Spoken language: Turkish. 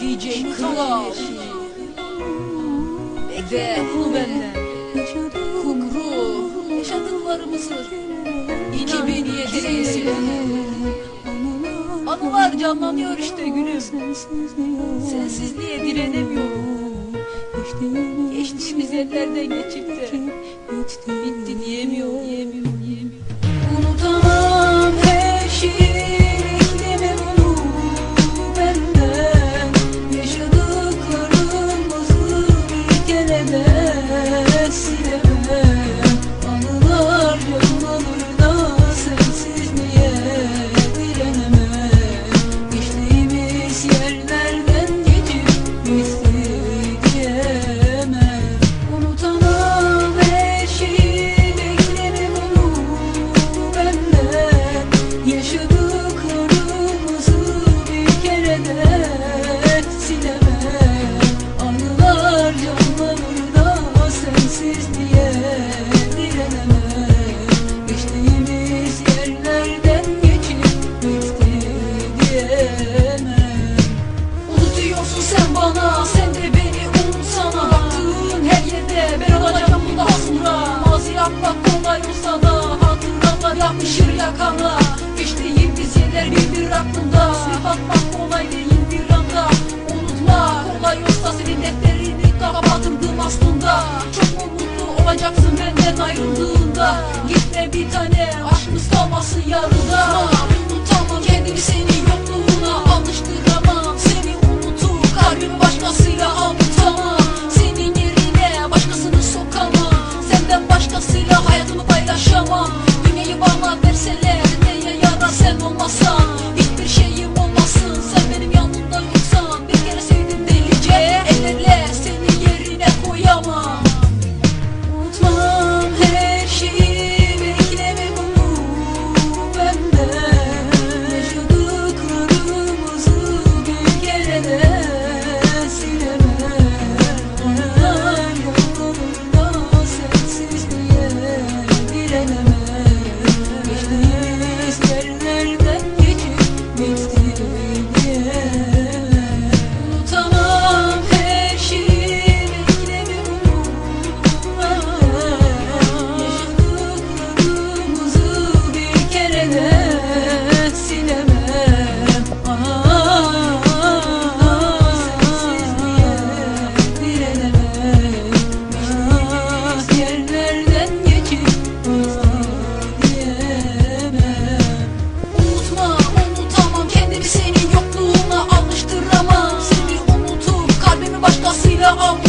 DJ Kral Ve bunu benden. Kumru Yaşadıklarımızdır 2007 senesi Anılar canlanıyor işte günüm Sensizliğe direnemiyorum? Geçtiğimiz yerlerden geçip de Defterin defterini kapatırdım aslında. Çok mu mutlu olacaksın benden ayrıldığında? Gitme bir tane aşkımız kalmasın yarıda Unutamam kendimi seni yok zaman. lobo